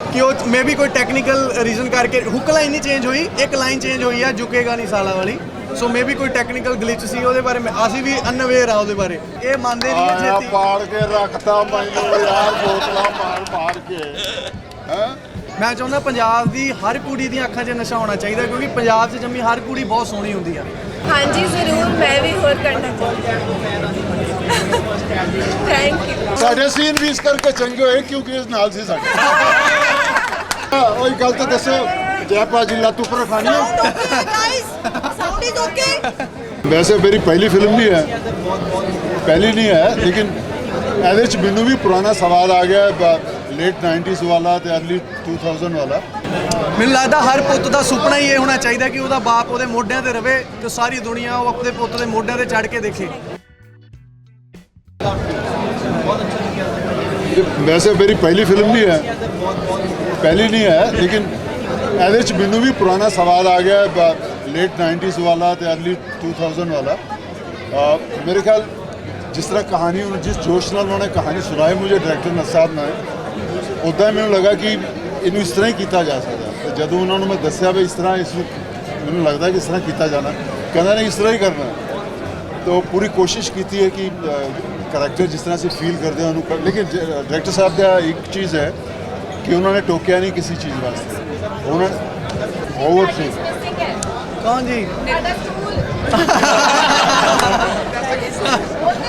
ਕਿ ਉਹ ਮੇ ਵੀ ਕੋਈ ਟੈਕਨੀਕਲ ਰੀਜ਼ਨ ਕਰਕੇ ਹੁੱਕ ਲਾਈਨ ਨਹੀਂ ਚੇਂਜ ਹੋਈ ਇੱਕ ਲਾਈਨ ਚੇਂਜ ਹੋਈ ਆ ਝੁਕੇਗਾ ਨਹੀਂ ਸਾਲਾ ਵਾਲੀ। ਸੋ ਮੇ ਵੀ ਕੋਈ ਟੈਕਨੀਕਲ ਗਲਿਚ ਸੀ ਉਹਦੇ ਬਾਰੇ ਮੈਂ- ਅਸੀਂ ਵੀ ਅਨਅਵੇਅਰ ਆ ਉਹਦੇ ਬਾਰੇ। ਇਹ ਮੰਨਦੇ ਨਹੀਂ ਆਇਆ ਹੈ ਛੇਤੀ। ਪਾੜ ਕੇ ਰੱਖਤਾ ਮੈਨੂੰ ਯਾਰ ਬੋਤਲਾਂ ਮਾਰ ਮਾਰ ਕੇ। ਹੈ? ਮੈਂ ਚਾਹੁੰਦਾ ਪੰਜਾਬ ਦੀ ਹਰ ਕੁੜੀ ਦੀਆਂ ਅੱਖਾਂ 'ਚ ਨਸ਼ਾ ਹੋਣਾ ਚਾਹੀਦਾ ਕਿਉਂਕਿ ਪੰਜਾਬ 'ਚ ਜੰਮੀ ਹਰ ਕੁੜੀ ਬਹੁਤ ਸੋਹਣੀ ਹੁੰਦੀ ਆ। ਹਾਂਜੀ ਜ਼ਰੂਰ ਮੈਂ ਵੀ ਹੋਰ ਕਰਨਾ ਚਾਹੁੰਦੀ ਥੈਂਕ ਯੂ ਸਾਡੇ ਸੀਨ ਵੀ ਇਸ ਕਰਕੇ ਚੰਗੇ ਹੋਏ ਕਿਉਂਕਿ ਇਸ ਨਾਲ ਸੀ ਸਾਡੇ। ਤਾਂ ਦੱਸੋ। ਜੈ ਭਾਜੀ ਲੱਤ ਉੱਪਰ ਖਾਣੀ ਹੈ guys sound is okay ਵੈਸੇ ਮੇਰੀ ਪਹਿਲੀ ਫਿਲਮ ਨਹੀਂ ਹੈ। ਪਹਿਲੀ ਨਹੀਂ ਹੈ ਲੇਕਿਨ ਇਹਦੇ ਚ ਮੈਨੂੰ ਵੀ ਪੁਰਾਣਾ ਸਵਾਦ ਆ ਗਿਆ ਲੇਟ 90s ਵਾਲਾ ਤੇ ਅਰਲੀ 2000 ਵਾਲਾ। ਮੈਨੂੰ ਲੱਗਦਾ ਹਰ ਪੁੱਤ ਦਾ ਸੁਪਨਾ ਹੀ ਇਹ ਹੋਣਾ ਚਾਹੀਦਾ ਕਿ ਉਹਦਾ ਬਾਪ ਉਹਦੇ ਮੋਢਿਆਂ ਤੇ ਰਵੇ ਤੇ ਸਾਰੀ ਦੁਨੀਆ ਉਹ ਆਪਣੇ ਪੁੱਤ ਦੇ ਮੋਢਿਆਂ ਤੇ ਚੜ ਕੇ ਦੇਖੇ। ਵੈਸੇ ਮੇਰੀ ਪਹਿਲੀ ਫਿਲਮ ਨਹੀਂ ਹੈ। ਪਹਿਲੀ ਨਹੀਂ ਹੈ ਲੇਕਿਨ ਇਹਦੇ ਚ ਮੈਨੂੰ ਵੀ ਪੁਰਾਣਾ ਸਵਾਲ ਆ ਗਿਆ ਲੇਟ 90s ਵਾਲਾ ਤੇ अर्ਲੀ 2000 ਵਾਲਾ ਮੇਰੇ ਖਿਆਲ ਜਿਸ ਤਰ੍ਹਾਂ ਕਹਾਣੀ ਉਹ ਜਿਸ ਜੋਸ਼ ਨਾਲ ਉਹਨੇ ਕਹਾਣੀ ਸੁਣਾਈ ਮੁਝੇ ਡਾਇਰੈਕਟਰ ਨਸਾਬ ਨੇ ਉਦਾਂ ਮੈਨੂੰ ਲੱਗਾ ਕਿ ਇਹਨੂੰ ਇਸ ਤਰ੍ਹਾਂ ਹੀ ਕੀਤਾ ਜਾ ਸਕਦਾ ਤੇ ਜਦੋਂ ਉਹਨਾਂ ਨੂੰ ਮੈਂ ਦੱਸਿਆ ਵੀ ਇਸ ਤਰ੍ਹਾਂ ਇਸ ਨੂੰ ਮੈਨੂੰ ਲੱਗਦਾ ਕਿ ਇਸ ਤਰ੍ਹਾਂ ਕੀਤਾ ਜਾਣਾ ਕਹਿੰਦਾ ਨਹੀਂ ਇਸ ਤਰ੍ਹਾਂ ਹੀ ਕਰਨਾ ਤਾਂ ਪੂਰੀ ਕੋਸ਼ਿਸ਼ ਕੀਤੀ ਹੈ ਕਿ ਕੈਰੈਕਟਰ ਜਿਸ ਤਰ੍ਹਾਂ ਸੇ ਫੀਲ ਕਰਦੇ ਆ ਉਹਨੂੰ ਲੇਕਿਨ ਡਾਇਰੈਕਟਰ ਸਾਹਿਬ ਦਾ ਇੱਕ ਚੀਜ਼ ਹੈ ਕਿ ਉਹਨਾਂ ਨੇ ਟੋਕਿਆ ਨਹੀਂ ਕਿਸੇ ਚੀਜ਼ ਵਾਸਤੇ। ਉਹਨਾਂ ਓਵਰ ਸੀ। ਕੌਣ ਜੀ? ਬਹੁਤ ਹੀ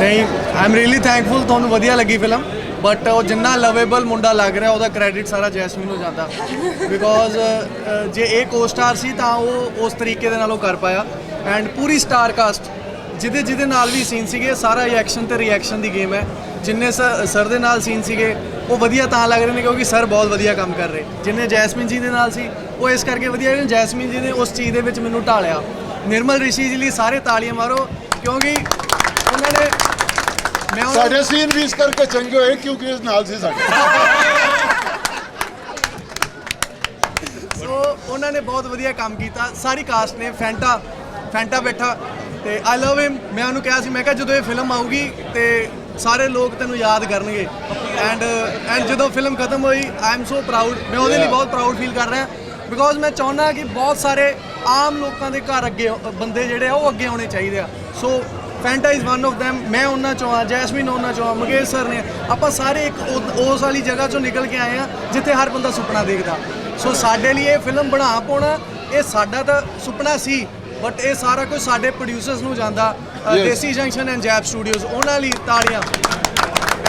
ਨਹੀਂ ਆਈ ਐਮ ਰੀਲੀ ਥੈਂਕਫੁਲ ਤੁਹਾਨੂੰ ਵਧੀਆ ਲੱਗੀ ਫਿਲਮ ਬਟ ਉਹ ਜਿੰਨਾ ਲਵੇਬਲ ਮੁੰਡਾ ਲੱਗ ਰਿਹਾ, ਉਹਦਾ ਕ੍ਰੈਡਿਟ ਸਾਰਾ ਜੈਸਮੀਨ ਨੂੰ ਜਾਂਦਾ। ਬਿਕੋਜ਼ ਜੇ ਇਹ ਕੋ-ਸਟਾਰ ਸੀ, ਤਾਂ ਉਹ ਉਸ ਤਰੀਕੇ ਦੇ ਨਾਲ ਉਹ ਕਰ ਪਾਇਆ। ਐਂਡ ਪੂਰੀ ਸਟਾਰ ਕਾਸਟ ਜਿਹਦੇ ਜਿਹਦੇ ਨਾਲ ਵੀ ਸੀਨ ਸੀਗੇ, ਸਾਰਾ ਇਹ ਐਕਸ਼ਨ ਤੇ ਰਿਐਕਸ਼ਨ ਦੀ ਗੇਮ ਹੈ। ਜਿੰਨੇ ਸਰ ਦੇ ਨਾਲ ਸੀਨ ਸੀਗੇ, ਉਹ ਵਧੀਆ ਤਾਂ ਲੱਗ ਰਹੇ ਨੇ, ਕਿਉਂਕਿ ਸਰ ਬਹੁਤ ਵਧੀਆ ਕੰਮ ਕਰ ਰਹੇ। ਜਿੰਨੇ ਜੈਸਮੀਨ ਜੀ ਦੇ ਨਾਲ ਸੀ, ਉਹ ਇਸ ਕਰਕੇ ਵਧੀਆ ਕਿ ਜੈਸਮੀਨ ਜੀ ਨੇ ਉਸ ਚੀਜ਼ ਦੇ ਵਿੱਚ ਮੈਨੂੰ ਢਾਲਿਆ। ਨਿਰਮਲ ਰਿਸ਼ੀ ਜੀ ਲਈ ਸਾਰੇ ਤਾਲੀਆਂ ਮਾਰੋ, ਕਿਉਂਕਿ ਉਹਨਾਂ ਨੇ ਸਾਡੇ ਸੀਨ ਵੀ ਇਸ ਕਰਕੇ ਚੰਗੇ ਹੋਏ ਕਿਉਂਕਿ ਇਸ ਨਾਲ ਸੀ ਸਾਡੇ। ਸੋ ਉਹਨਾਂ ਨੇ ਬਹੁਤ ਵਧੀਆ ਕੰਮ ਕੀਤਾ। ਸਾਰੀ ਕਾਸਟ ਨੇ ਫੈਂਟਾ ਫੈਂਟਾ ਬੈਠਾ ਤੇ ਆਈ ਲਵ ਹਿਮ ਮੈਂ ਉਹਨੂੰ ਕਿਹਾ ਸੀ ਮੈਂ ਕਿਹਾ ਜਦੋਂ ਇਹ ਫਿਲਮ ਆਊਗੀ ਤੇ ਸਾਰੇ ਲੋਕ ਤੈਨੂੰ ਯਾਦ ਕਰਨਗੇ। ਐਂਡ ਐਂਡ ਜਦੋਂ ਫਿਲਮ ਖਤਮ ਹੋਈ ਆਈ ਐਮ ਸੋ ਪ੍ਰਾਊਡ ਮੈਂ ਉਹਦੇ ਲਈ ਬਹੁਤ ਪ੍ਰਾਊਡ ਫੀਲ ਕਰ ਰਿਹਾ। ਬਿਕੋਜ਼ ਮੈਂ ਚਾਹੁੰਦਾ ਕਿ ਬਹੁਤ ਸਾਰੇ ਆਮ ਲੋਕਾਂ ਦੇ ਘਰ ਅੱਗੇ ਬੰਦੇ ਜਿਹੜੇ ਆ ਉਹ ਅੱਗੇ ਆਉਣੇ ਚਾਹੀਦੇ ਆ। So Fanta is one of them. ਮੈਂ ਉਹਨਾਂ ਚੋਂ ਆ ਜੈਸਮੀਨ ਉਹਨਾਂ ਚੋਂ ਆ ਮੁਕੇਸ਼ ਸਰ ਨੇ ਆਪਾਂ ਸਾਰੇ ਇੱਕ ਉਸ ਵਾਲੀ ਜਗ੍ਹਾ ਚੋਂ ਨਿਕਲ ਕੇ ਆਏ ਆ ਜਿੱਥੇ ਹਰ ਬੰਦਾ ਸੁਪਨਾ ਦੇਖਦਾ। ਸੋ ਸਾਡੇ ਲਈ ਇਹ ਫਿਲਮ ਬਣਾ ਪਾਉਣਾ ਇਹ ਸਾਡਾ ਤਾਂ ਸੁਪਨਾ ਸੀ ਬਟ ਇਹ ਸਾਰਾ ਕੁਝ ਸਾਡੇ ਪ੍ਰੋਡਿਊਸਰਸ ਨੂੰ ਜਾਂਦਾ। Uh, Yes. Desi junction and Jaib studios ਉਹਨਾਂ ਲਈ ਤਾੜੀਆਂ।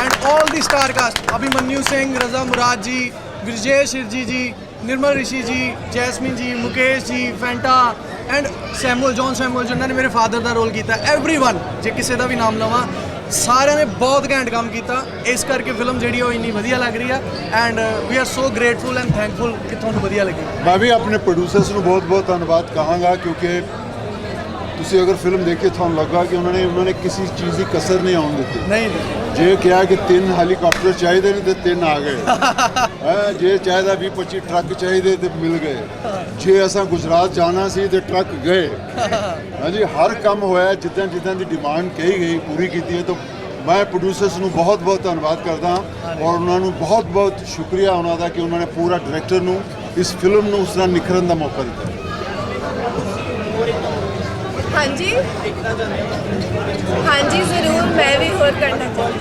And 올 the star cast Abhimanyu Singh Raza Murad ji Vijay ਸ਼ਿਰਜੀ ਜੀ ਨਿਰਮਲ ਰਿਸ਼ੀ ਜੀ Jasmine ji Mukesh ji Fanta and Samuel John Samuel ਜਿਨ੍ਹਾਂ ਨੇ ਮੇਰੇ ਫਾਦਰ ਦਾ ਰੋਲ ਕੀਤਾ एवरीवन ਜੇ ਕਿਸੇ ਦਾ ਵੀ ਨਾਮ ਲਵਾਂ ਸਾਰਿਆਂ ਨੇ ਬਹੁਤ ਘੈਂਟ ਕੰਮ ਕੀਤਾ ਇਸ ਕਰਕੇ ਫਿਲਮ ਜਿਹੜੀ ਉਹ ਇੰਨੀ ਵਧੀਆ ਲੱਗ ਰਹੀ ਆ and we are so grateful and thankful ਕਿ ਤੁਹਾਨੂੰ ਵਧੀਆ ਲੱਗੀ मैं भी अपने प्रोड्यूसर्स ਨੂੰ ਬਹੁਤ ਬਹੁਤ ਧੰਨਵਾਦ ਕਹਾਂਗਾ ਕਿਉਂਕਿ ਤੁਸੀਂ ਅਗਰ ਫਿਲਮ ਦੇਖੇ ਤੁਹਾਨੂੰ ਲੱਗਾ ਕਿ ਉਹਨਾਂ ਨੇ ਉਹਨਾਂ ਨੇ ਕਿਸੇ ਚੀਜ਼ ਦੀ ਕਸਰ ਨਹੀਂ ਆਉਣ ਦਿੱਤੀ ਨਹੀਂ ਜੇ ਕਿਹਾ ਕਿ ਤਿੰਨ ਹੈਲੀਕਾਪਟਰ ਚਾਹੀਦੇ ਨੇ ਤੇ ਤਿੰਨ ਆ ਗਏ। ਹੈਂ, ਜੇ ਚਾਹੀਦਾ 20 25 ਟਰੱਕ ਚਾਹੀਦੇ ਤੇ ਮਿਲ ਗਏ। ਜੇ ਅਸਾਂ ਗੁਜਰਾਤ ਜਾਣਾ ਸੀ ਤੇ ਟਰੱਕ ਗਏ। ਹਾਂਜੀ ਹਰ ਕੰਮ ਹੋਇਆ ਜਿੱਦਾਂ ਜਿੱਦਾਂ ਦੀ ਡਿਮਾਂਡ ਕਹੀ ਗਈ ਪੂਰੀ ਕੀਤੀ ਹੈ ਤਾਂ ਮੈਂ ਪ੍ਰੋਡਿਊਸਰਸ ਨੂੰ ਬਹੁਤ ਬਹੁਤ ਧੰਨਵਾਦ ਕਰਦਾ ਹਾਂ ਔਰ ਉਹਨਾਂ ਨੂੰ ਬਹੁਤ ਬਹੁਤ ਸ਼ੁਕਰੀਆ ਉਹਨਾਂ ਦਾ ਕਿ ਉਹਨਾਂ ਨੇ ਪੂਰਾ ਡਾਇਰੈਕਟਰ ਨੂੰ ਇਸ ਫਿਲਮ ਨੂੰ ਉਸ ਤਰ੍ਹਾਂ ਨਿਖਰਨ ਦਾ ਮੌਕਾ ਦਿੱਤਾ। ਹਾਂਜੀ। ਹਾਂਜੀ, ਜ਼ਰੂਰ, ਮੈਂ ਵੀ ਹੋਰ ਕਰਨਾ ਚਾਹੁੰਦੀ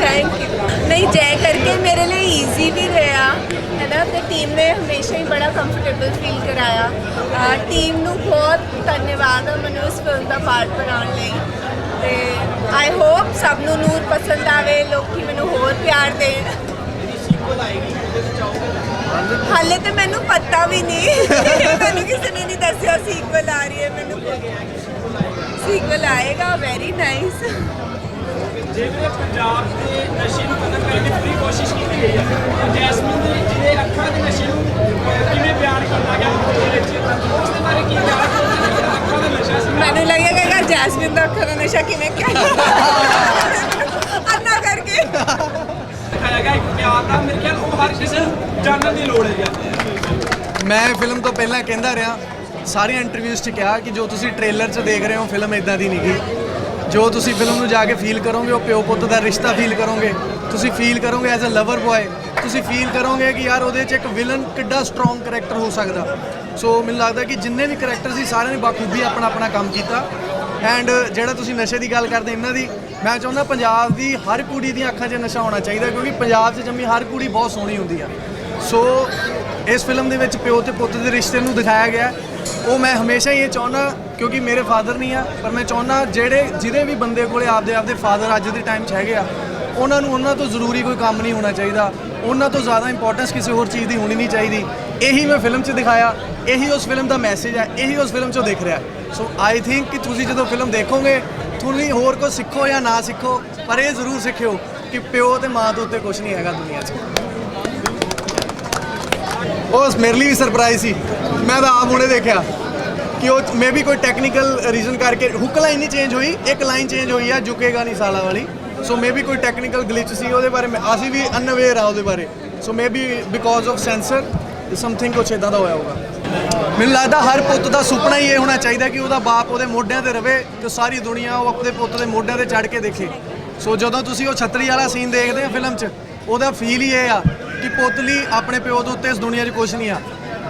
ਥੈਂਕ ਯੂ ਨਹੀਂ, ਜੈ ਕਰਕੇ ਮੇਰੇ ਲਈ ਈਜ਼ੀ ਵੀ ਰਿਹਾ। ਹੈ ਨਾ ਤੇ ਟੀਮ ਨੇ ਹਮੇਸ਼ਾ ਹੀ ਬੜਾ ਕੰਫਰਟੇਬਲ ਫੀਲ ਕਰਾਇਆ। ਟੀਮ ਨੂੰ ਬਹੁਤ ਧੰਨਵਾਦ ਹੈ ਮੈਨੂੰ ਇਸ ਫਿਲਮ ਦਾ ਪਾਰਟ ਬਣਾਉਣ ਲਈ। ਤੇ ਆਈ ਹੋਪ ਸਭ ਨੂੰ ਨੂਰ ਪਸੰਦ ਆਵੇ, ਲੋਕੀ ਮੈਨੂੰ ਹੋਰ ਪਿਆਰ ਦੇਣ। ਹਾਲੇ ਤੇ ਮੈਨੂੰ ਪਤਾ ਵੀ ਨਹੀਂ। ਮੈਨੂੰ ਕਿਸੇ ਨੇ ਨਹੀਂ ਦੱਸਿਆ ਸੀਕਵਲ ਆ ਰਹੀ ਹੈ ਮੈਨੂੰ। ਸੀਕਵਲ ਆਏਗਾ ਵੈਰੀ ਨਾਈਸ ਜਿਹੜੇ ਪੰਜਾਬ ਦੇ ਨਸ਼ੇ ਨੂੰ ਖਤਮ ਕਰਨ ਦੀ ਪੂਰੀ ਕੋਸ਼ਿਸ਼ ਕੀਤੀ ਗਈ ਹੈ ਜੈਸਮੀਨ ਦੇ ਜਿਹੜੇ ਅੱਖਾਂ ਦੇ ਨਸ਼ੇ ਨੂੰ ਕਿਵੇਂ ਬਿਆਨ ਕੀਤਾ ਗਿਆ ਉਸ ਦੇ ਬਾਰੇ ਕੀ ਜਿਹੜਾ ਅੱਖਾਂ ਦਾ ਨਸ਼ਾ ਮੈਨੂੰ ਲੱਗੇਗਾ ਕਿ ਜੈਸਮਿਨ ਦਾ ਅੱਖਾਂ ਦਾ ਨਸ਼ਾ ਕਿਵੇਂ ਕਿਹਾ ਅੰਨਾ ਕਰਕੇ ਦਿਖਾਇਆ ਗਿਆ ਇੱਕ ਪਿਆਰ ਦਾ ਮੇਰੇ ਖਿਆਲ ਉਹ ਹਰ ਕਿਸੇ ਨੂੰ ਜਾਣਨ ਦੀ ਲੋੜ ਹੈ ਯਾਰ ਮੈਂ ਫਿਲਮ ਤੋਂ ਪਹਿਲਾਂ ਕਹਿੰਦਾ ਰਿਹਾ, ਸਾਰੀਆਂ ਇੰਟਰਵਿਊਜ਼ 'ਚ ਕਿਹਾ ਕਿ ਜੋ ਤੁਸੀਂ ਟ੍ਰੇਲਰ 'ਚ ਦੇਖ ਰਹੇ ਹੋ, ਫਿਲਮ ਇਦਾਂ ਦੀ ਨਹੀਂਗੀ ਜੋ ਤੁਸੀਂ ਫਿਲਮ ਨੂੰ ਜਾ ਕੇ ਫੀਲ ਕਰੋਗੇ, ਉਹ ਪਿਓ ਪੁੱਤ ਦਾ ਰਿਸ਼ਤਾ ਫੀਲ ਕਰੋਗੇ। ਤੁਸੀਂ ਫੀਲ ਕਰੋਗੇ ਐਜ਼ ਅ ਲਵਰ ਬॉय ਤੁਸੀਂ ਫੀਲ ਕਰੋਗੇ ਕਿ ਯਾਰ ਉਹਦੇ 'ਚ ਇੱਕ ਵਿਲਨ ਕਿੱਡਾ ਸਟਰੋਂਗ ਕਰੈਕਟਰ ਹੋ ਸਕਦਾ। ਸੋ ਮੈਨੂੰ ਲੱਗਦਾ ਕਿ ਜਿੰਨੇ ਵੀ ਕਰੈਕਟਰ ਸੀ, ਸਾਰਿਆਂ ਨੇ ਬਾਖੂਬੀ ਆਪਣਾ ਆਪਣਾ ਕੰਮ ਕੀਤਾ। ਐਂਡ ਜਿਹੜਾ ਤੁਸੀਂ ਨਸ਼ੇ ਦੀ ਗੱਲ ਕਰਦੇ, ਇਹਨਾਂ ਦੀ, ਮੈਂ ਚਾਹੁੰਦਾ ਪੰਜਾਬ ਦੀ ਹਰ ਕੁੜੀ ਦੀਆਂ ਅੱਖਾਂ 'ਚ ਨਸ਼ਾ ਹੋਣਾ ਚਾਹੀਦਾ, ਕਿਉਂਕਿ ਪੰਜਾਬ 'ਚ ਜੰਮੀ ਹਰ ਕੁੜੀ ਬਹੁਤ ਸੋਹਣੀ ਹੁੰਦੀ ਆ। ਸੋ ਇਸ ਫਿਲਮ ਦੇ ਵਿੱਚ ਪਿਓ ਤੇ ਪੁੱਤ ਦੇ ਰਿਸ਼ਤੇ ਨੂੰ ਦਿਖਾਇਆ ਗਿਆ। ਉਹ ਮੈਂ ਹਮੇਸ਼ਾ ਹੀ ਇਹ ਚਾਹੁੰਦਾ, ਕਿਉਂਕਿ ਮੇਰੇ ਫਾਦਰ ਨਹੀਂ ਆ, ਪਰ ਮੈਂ ਚਾਹੁੰਦਾ ਜਿਹੜੇ, ਜਿਹਦੇ ਵੀ ਬੰਦੇ ਕੋਲੇ ਆਪਦੇ ਆਪਦੇ ਫਾਦਰ ਅੱਜ ਦੇ ਟਾਈਮ 'ਚ ਹੈਗੇ ਆ, ਉਹਨਾਂ ਨੂੰ ਉਹਨਾਂ ਤੋਂ ਜ਼ਰੂਰੀ ਕੋਈ ਕੰਮ ਨਹੀਂ ਹੋਣਾ ਚਾਹੀਦਾ। ਉਹਨਾਂ ਤੋਂ ਜ਼ਿਆਦਾ ਇੰਪੋਰਟੈਂਸ ਕਿਸੇ ਹੋਰ ਚੀਜ਼ ਦੀ ਹੋਣੀ ਨਹੀਂ ਚਾਹੀਦੀ। ਇਹੀ ਮੈਂ ਫਿਲਮ 'ਚ ਦਿਖਾਇਆ, ਇਹੀ ਉਸ ਫਿਲਮ ਦਾ ਮੈਸੇਜ ਹੈ ਇਹੀ ਉਸ ਫਿਲਮ 'ਚੋਂ ਦਿਖ ਰਿਹਾ। ਸੋ ਆਈ ਥਿੰਕ ਕਿ ਤੁਸੀਂ ਜਦੋਂ ਫਿਲਮ ਦੇਖੋਗੇ, ਤੁਸੀਂ ਹੋਰ ਕੁਝ ਸਿੱਖੋ ਜਾਂ ਨਾ ਸਿੱਖੋ, ਪਰ ਇਹ ਜ਼ਰੂਰ ਸਿੱਖਿਓ ਕਿ ਪਿਓ ਤੇ ਮਾਂ ਦੇ ਉੱਤੇ ਕੁਝ ਨਹੀਂ ਹੈਗਾ ਦੁਨੀਆ 'ਚ। ਉਹ ਮੇਰੇ ਲਈ ਵੀ ਸਰਪ੍ਰਾਈਜ਼ ਸੀ। ਮੈਂ ਤਾਂ ਆਪ ਹੁਣੇ ਦੇਖਿਆ ਕਿ ਉਹ ਮੇ ਵੀ ਕੋਈ ਟੈਕਨੀਕਲ ਰੀਜ਼ਨ ਕਰਕੇ ਹੁੱਕ ਲਾਈਨ ਨਹੀਂ ਚੇਂਜ ਹੋਈ, ਇੱਕ ਲਾਈਨ ਚੇਂਜ ਹੋਈ ਆ ਝੁਕੇਗਾ ਨਹੀਂ ਸਾਲਾ ਵਾਲੀ। ਸੋ ਮੇ ਵੀ ਕੋਈ ਟੈਕਨੀਕਲ ਗਲਿਚ ਸੀ ਉਹਦੇ ਬਾਰੇ ਅਸੀਂ ਵੀ ਅਨਅਵੇਅਰ ਆ ਉਹਦੇ ਬਾਰੇ। So maybe because of censor something ਕੁਛ ਇਦਾਂ ਦਾ ਹੋਇਆ ਹੋਊਗਾ। ਮੈਨੂੰ ਲੱਗਦਾ ਹਰ ਪੁੱਤ ਦਾ ਸੁਪਨਾ ਹੀ ਇਹ ਹੋਣਾ ਚਾਹੀਦਾ ਕਿ ਉਹਦਾ ਬਾਪ ਉਹਦੇ ਮੋਢਿਆਂ ਤੇ ਰਵੇ ਤੇ ਸਾਰੀ ਦੁਨੀਆ ਉਹ ਆਪਣੇ ਪੁੱਤ ਦੇ ਮੋਢਿਆਂ ਤੇ ਚੜ੍ਹ ਕੇ ਦੇਖੇ। ਸੋ ਜਦੋਂ ਤੁਸੀਂ ਉਹ ਛਤਰੀ ਵਾਲਾ ਸੀਨ ਦੇਖਦੇ ਆ ਫਿਲਮ 'ਚ, ਉਹਦਾ ਫੀਲ ਹੀ ਇਹ ਆ ਕਿ ਪੁੱਤ ਲਈ ਆਪਣੇ ਪਿਓ ਦੇ ਉੱਤੇ ਇਸ ਦੁਨੀਆ 'ਚ ਕੁਝ ਨਹੀਂ ਆ।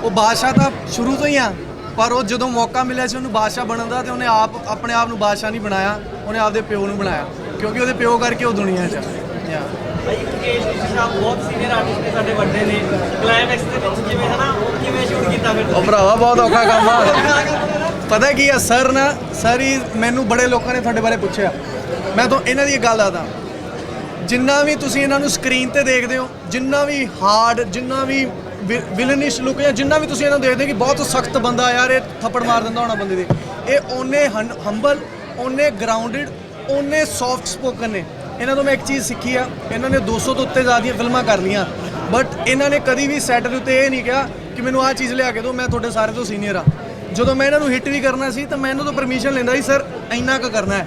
ਉਹ ਬਾਦਸ਼ਾਹ ਤਾਂ ਸ਼ੁਰੂ ਤੋਂ ਹੀ ਆ ਪਰ ਉਹ ਜਦੋਂ ਮੌਕਾ ਮਿਲਿਆ ਸੀ ਉਹਨੂੰ ਬਾਦਸ਼ਾਹ ਬਣਨ ਦਾ ਤੇ ਉਹਨੇ ਆਪ ਆਪਣੇ ਆਪ ਨੂੰ ਬਾਦਸ਼ਾਹ ਨਹੀਂ ਬਣਾਇਆ ਉਹਨੇ ਆਪਦੇ ਪਿਓ ਨੂੰ ਬਣਾਇਆ ਕਿਉਂਕਿ ਉਹਦੇ ਪਿਓ ਕਰਕੇ ਉਹ ਦੁਨੀਆ 'ਚ ਆ। Yeah. ਭਾਈ ਮੁਕੇਸ਼ ਜੀ ਸਾਹਿਬ ਬਹੁਤ ਸੀਨੀਅਰ ਆਰਟਿਸਟ ਨੇ ਸਾਡੇ ਵੱਡੇ ਨੇ। ਕਲਾਈਮੈਕਸ ਦੇ ਵਿੱਚ ਜਿਵੇਂ ਹਨਾ ਉਹ ਕਿਵੇਂ ਸ਼ੂਟ ਕੀਤਾ ਫਿਰ? ਉਹ ਭਰਾਵਾ ਬਹੁਤ ਔਖਾ ਕੰਮ ਆ। ਪਤਾ ਕੀ ਆ ਸਰ ਨਾ ਸਰ ਹੀ ਮੈਨੂੰ ਬੜੇ ਲੋਕਾਂ ਨੇ ਤੁਹਾਡੇ ਬਾਰੇ ਪੁੱਛਿਆ। ਮੈਂ ਤਾਂ ਇਹਨਾਂ ਦੀ ਇੱਕ ਗੱਲ ਆਦਾ ਜਿੰਨਾ ਵੀ ਤੁਸੀਂ ਇਹਨਾਂ ਨੂੰ ਸਕਰੀਨ ਤੇ ਦੇਖਦੇ ਹੋ, ਜਿੰਨਾ ਵੀ ਹਾਰਡ ਜਿੰਨਾ ਵੀ ਵਿਲਨਿਸ਼ ਲੁੱਕ ਜਾਂ ਜਿੰਨਾ ਵੀ ਤੁਸੀਂ ਇਹਨਾਂ ਨੂੰ ਦੇਖਦੇ ਹੋ ਕਿ ਬਹੁਤ ਸਖਤ ਬੰਦਾ ਯਾਰ ਇਹ ਥੱਪੜ ਮਾਰ ਦਿੰਦਾ ਹੋਣਾ ਬੰਦੇ ਦੇ। ਇਹ ਓਨੇ ਹੰਬਲ ਓਨੇ ਗਰਾਊਂਡਡ ਓਨੇ ਸੌਫਟ ਸਪੋਕਨ ਨੇ। ਇਹਨਾਂ ਤੋਂ ਮੈਂ ਇੱਕ ਚੀਜ਼ ਸਿੱਖੀ ਆ, ਇਹਨਾਂ ਨੇ 200 ਤੋਂ ਉੱਤੇ ਜ਼ਿਆਦੀਆਂ ਫਿਲਮਾਂ ਕਰ ਲੀਆਂ ਬਟ ਇਹਨਾਂ ਨੇ ਕਦੀ ਵੀ ਸੈਟ ਦੇ ਉੱਤੇ ਇਹ ਨਹੀਂ ਕਿਹਾ ਕਿ ਮੈਨੂੰ ਆਹ ਚੀਜ਼ ਲਿਆ ਕੇ ਦਿਓ, ਮੈਂ ਤੁਹਾਡੇ ਸਾਰੇ ਤੋਂ ਸੀਨੀਅਰ ਆ। ਜਦੋਂ ਮੈਂ ਇਹਨਾਂ ਨੂੰ ਹਿੱਟ ਵੀ ਕਰਨਾ ਸੀ, ਤਾਂ ਮੈਂ ਇਹਨਾਂ ਤੋਂ ਪਰਮਿਸ਼ਨ ਲੈਂਦਾ ਸੀ, ਸਰ, ਇੰਨਾ ਕੁ ਕਰਨਾ ਹੈ।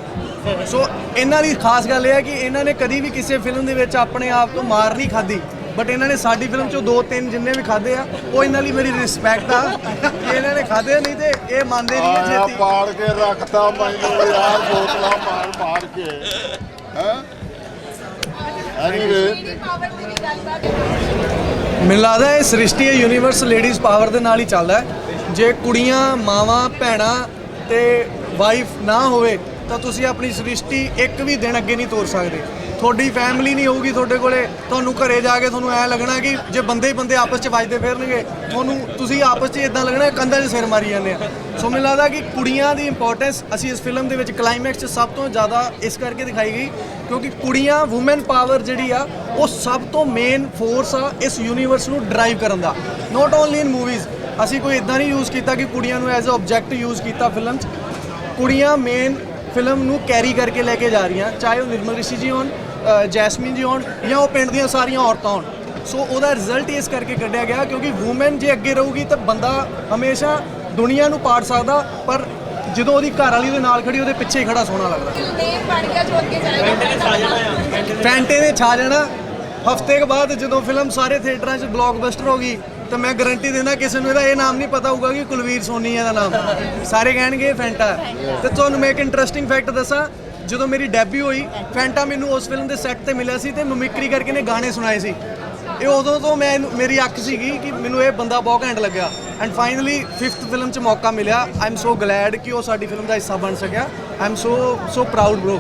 ਸੋ ਇਹਨਾਂ ਦੀ ਖਾਸ ਗੱਲ ਇਹ ਹੈ ਕਿ ਇਹਨਾਂ ਨੇ ਕਦੀ ਵੀ ਕਿਸੇ ਫਿਲਮ ਦੇ ਵਿੱਚ ਆਪਣੇ ਆਪ ਤੋਂ ਮਾਰ ਨਹੀਂ ਖਾਦੀ ਬਟ ਇਹਨਾਂ ਨੇ ਸਾਡੀ ਫਿਲਮ ਚੋਂ ਦੋ ਤਿੰਨ ਜਿੰਨੇ ਵੀ ਖਾਦੇ ਆ ਉਹ ਇਹਨਾਂ ਲਈ ਮੇਰੀ ਰਿਸਪੈਕਟ ਆ। ਕਿ ਇਹਨਾਂ ਨੇ ਖਾਦੇ ਨਹੀਂ ਤੇ ਇਹ ਮੰਨਦੇ ਨਹੀਂ ਛੇਤੀ। ਪਾੜ ਕੇ ਰੱਖਤਾ ਮੈਨੂੰ ਯਾਰ ਬੋਤਲਾਂ ਮਾਰ ਮਾਰ ਕੇ। ਹੈ? ਐਨੀਵੇ ਮੈਨੂੰ ਲੱਗਦਾ ਇਹ ਸ੍ਰਿਸ਼ਟੀ ਹੈ ਯੂਨੀਵਰਸ ਲੇਡੀਜ਼ ਪਾਵਰ ਦੇ ਨਾਲ ਹੀ ਚੱਲਦਾ ਹੈ। ਜੇ ਕੁੜੀਆਂ ਮਾਵਾਂ ਭੈਣਾਂ ਤੇ ਵਾਈਫ ਨਾ ਹੋਵੇ ਤਾਂ ਤੁਸੀਂ ਆਪਣੀ ਸ੍ਰਿਸ਼ਟੀ ਇੱਕ ਵੀ ਦਿਨ ਅੱਗੇ ਨਹੀਂ ਤੋਰ ਸਕਦੇ। ਤੁਹਾਡੀ ਫੈਮਿਲੀ ਨਹੀਂ ਹੋਊਗੀ ਤੁਹਾਡੇ ਕੋਲੇ, ਤੁਹਾਨੂੰ ਘਰੇ ਜਾ ਕੇ ਤੁਹਾਨੂੰ ਐ ਲੱਗਣਾ ਕਿ ਜੇ ਬੰਦੇ ਹੀ ਬੰਦੇ ਆਪਸ 'ਚ ਵੱਜਦੇ ਫਿਰਨਗੇ, ਤੁਹਾਨੂੰ ਤੁਸੀਂ ਆਪਸ 'ਚ ਇਦਾਂ ਲੱਗਣਾ ਕੰਧਾਂ 'ਚ ਸਿਰ ਮਾਰੀ ਜਾਂਦੇ ਆ। ਸੋ ਮੈਨੂੰ ਲੱਗਦਾ ਕਿ ਕੁੜੀਆਂ ਦੀ ਇੰਪੋਰਟੈਂਸ ਅਸੀਂ ਇਸ ਫਿਲਮ ਦੇ ਵਿੱਚ ਕਲਾਈਮੈਕਸ 'ਚ ਸਭ ਤੋਂ ਜ਼ਿਆਦਾ ਇਸ ਕਰਕੇ ਦਿਖਾਈ ਗਈ, ਕਿਉਂਕਿ ਕੁੜੀਆਂ ਔਮਨ ਪਾਵਰ ਜਿਹੜੀ ਆ, ਉਹ ਸਭ ਤੋਂ ਮੇਨ ਫੋਰਸ ਆ ਇਸ ਯੂਨੀਵਰਸ ਨੂੰ ਡਰਾਈਵ ਕਰਨ ਦਾ। ਨਾਟ ਓਨਲੀ ਇਨ ਮੂਵੀਜ਼ ਅਸੀਂ ਕੋਈ ਇਦਾਂ ਨਹੀਂ ਯੂਜ਼ ਕੀਤਾ ਕਿ ਕੁੜੀਆਂ ਨੂੰ ਐਜ਼ ਅ ਆਬਜੈਕਟ ਯੂਜ਼ ਕੀਤਾ ਫਿਲਮ 'ਚ। ਕੁੜੀਆਂ ਮੇਨ ਫਿਲਮ ਨੂੰ ਕੈਰੀ ਕਰਕੇ ਲੈ ਕੇ ਜਾ ਰਹੀਆਂ, ਚਾਹੇ ਉਹ ਨਿਰਮਲ ਰਿਸ਼ੀ ਜੀ ਹੋਣ ਜੈਸਮੀਨ ਜੀ ਹੋਣ ਜਾਂ ਉਹ ਪਿੰਡ ਦੀਆਂ ਸਾਰੀਆਂ ਔਰਤਾਂ ਹੋਣ। ਸੋ ਉਹਦਾ ਰਿਜ਼ਲਟ ਇਸ ਕਰਕੇ ਕੱਢਿਆ ਗਿਆ ਕਿਉਂਕਿ ਔਮਨ ਜੇ ਅੱਗੇ ਰਹੂਗੀ ਤਾਂ ਬੰਦਾ ਹਮੇਸ਼ਾ ਦੁਨੀਆ ਨੂੰ ਪਾੜ ਸਕਦਾ, ਪਰ ਜਦੋਂ ਉਹਦੀ ਘਰ ਵਾਲੀ ਉਹਦੇ ਨਾਲ ਖੜੀ, ਉਹਦੇ ਪਿੱਛੇ ਹੀ ਖੜਾ ਸੋਹਣਾ ਲੱਗਦਾ। ਨੇਮ ਬਣ ਫੈਂਟੇ ਨੇ ਛਾ ਜਾਣਾ। ਹਫ਼ਤੇ ਕੇ ਬਾਅਦ ਜਦੋਂ ਫਿਲਮ ਸਾਰੇ ਥੀਏਟਰਾਂ 'ਚ ਬਲੌਕਬਸਟਰ ਹੋ ਗਈ ਤਾਂ ਮੈਂ ਗਾਰੰਟੀ ਦਿੰਦਾ ਕਿਸੇ ਨੂੰ ਇਹਦਾ ਇਹ ਨਾਮ ਨਹੀਂ ਪਤਾ ਹੋਊਗਾ ਕਿ ਕੁਲਵੀਰ ਸੋਨੀ ਹੈ ਦਾ ਨਾਮ। ਸਾਰੇ ਕਹਿਣਗੇ ਇਹ ਫੈਂਟਾ ਹੈ। ਤੇ ਤੁਹਾਨੂੰ ਮੈਂ ਇੱਕ ਇੰਟਰਸਟਿੰਗ ਫੈਕਟ ਦੱਸਾਂ, ਜਦੋਂ ਮੇਰੀ ਡੈਬਿਊ ਹੋਈ ਫੈਂਟਾ ਮੈਨੂੰ ਉਸ ਫਿਲਮ ਦੇ ਸੈੱਟ ਤੇ ਮਿਲਿਆ ਸੀ ਤੇ ਮਿਮਿਕਰੀ ਕਰਕੇ ਨੇ ਗਾਣੇ ਸੁਣਾਏ ਸੀ। ਇਹ ਉਦੋਂ ਤੋਂ ਮੈਂ ਮੇਰੀ ਅੱਖ ਸੀਗੀ ਕਿ ਮੈਨੂੰ ਇਹ ਬੰਦਾ ਬਹੁਤ ਘੈਂਟ ਲੱਗਿਆ। ਐਂਡ ਫਾਈਨਲੀ 5th ਫਿਲਮ 'ਚ ਮੌਕਾ ਮਿਲਿਆ। ਆਈ ਐਮ ਸੋ ਗਲੈਡ ਕਿ ਉਹ ਸਾਡੀ ਫਿਲਮ ਦਾ ਹਿੱਸਾ ਬਣ ਸਕਿਆ। I am so so proud bro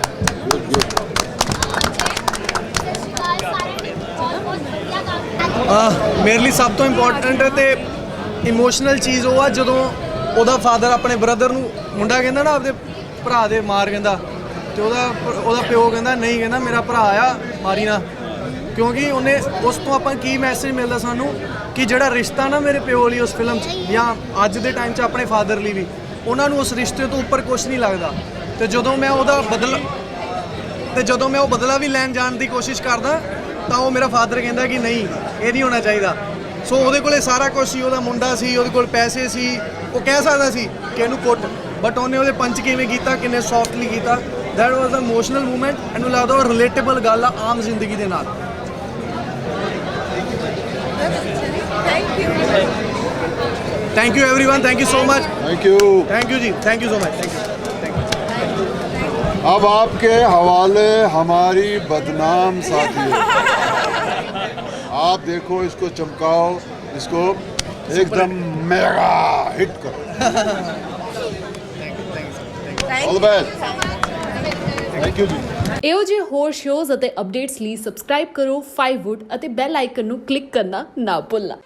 ਮੇਰੇ ਲਈ ਸਭ ਤੋਂ ਇੰਪੋਰਟੈਂਟ ਤੇ ਇਮੋਸ਼ਨਲ ਚੀਜ਼ ਉਹ ਆ, ਜਦੋਂ ਉਹਦਾ ਫਾਦਰ ਆਪਣੇ ਬ੍ਰਦਰ ਨੂੰ ਮੁੰਡਾ ਕਹਿੰਦਾ ਨਾ, ਆਪਦੇ ਭਰਾ ਦੇ ਮਾਰ ਕਹਿੰਦਾ, ਤੇ ਉਹਦਾ ਉਹਦਾ ਪਿਓ ਕਹਿੰਦਾ, ਨਹੀਂ ਕਹਿੰਦਾ, ਮੇਰਾ ਭਰਾ ਆ, ਮਾਰੀ ਨਾ। ਕਿਉਂਕਿ ਉਹਨੇ, ਉਸ ਤੋਂ ਆਪਾਂ ਕੀ ਮੈਸੇਜ ਮਿਲਦਾ ਸਾਨੂੰ? ਕਿ ਜਿਹੜਾ ਰਿਸ਼ਤਾ ਨਾ ਮੇਰੇ ਪਿਓ ਲਈ ਉਸ ਫਿਲਮ 'ਚ, ਜਾਂ ਅੱਜ ਦੇ ਟਾਈਮ 'ਚ ਆਪਣੇ ਫਾਦਰ ਲਈ ਵੀ, ਉਹਨਾਂ ਨੂੰ ਉਸ ਰਿਸ਼ਤੇ ਤੋਂ ਉੱਪਰ ਕੁਝ ਨਹੀਂ ਲੱਗਦਾ। ਤੇ ਜਦੋਂ ਮੈਂ ਉਹਦਾ ਬਦਲ, ਤੇ ਜਦੋਂ ਮੈਂ ਉਹ ਬਦਲਾ ਵੀ ਲੈਣ ਜਾਣ ਦੀ ਕੋਸ਼ਿਸ਼ ਕਰਦਾ ਤਾਂ ਉਹ ਮੇਰਾ ਫਾਦਰ ਕਹਿੰਦਾ ਕਿ ਨਹੀਂ ਇਹ ਨਹੀਂ ਹੋਣਾ ਚਾਹੀਦਾ। ਸੋ ਉਹਦੇ ਕੋਲੇ ਸਾਰਾ ਕੁਝ ਸੀ ਉਹਦਾ ਮੁੰਡਾ ਸੀ ਉਹਦੇ ਕੋਲ ਪੈਸੇ ਸੀ ਉਹ ਕਹਿ ਸਕਦਾ ਸੀ ਕਿ ਇਹਨੂੰ ਕੁੱਟ। ਬਟ ਉਹਨੇ ਉਹਦੇ ਪੰਚ ਕਿਵੇਂ ਕੀਤਾ ਕਿੰਨੇ ਸੌਫਟਲੀ ਕੀਤਾ। That was a emotional moment and ਉਹ ਲੱਗਦਾ ਰਿਲੇਟੇਬਲ ਗੱਲ ਆ ਆਮ ਜ਼ਿੰਦਗੀ ਦੇ ਨਾਲ। Thank you everyone thank you so much thank you thank you ਜੀ. Thank you so much thank you अब आपके हवाले हमारी बदनाम साथी आप देखो इसको चमकाओ इसको एकदम मेगा हिट करो all the best thank you ji ਇਹੋ ਜਿਹੇ ਹੋਰ ਸ਼ੋਜ਼ ਅਤੇ ਅਪਡੇਟਸ ਲਈ ਸਬਸਕ੍ਰਾਈਬ ਕਰੋ 5wood ਅਤੇ ਬੈਲ ਆਈਕਨ ਨੂੰ ਕਲਿੱਕ ਕਰਨਾ ਨਾ ਭੁੱਲਣਾ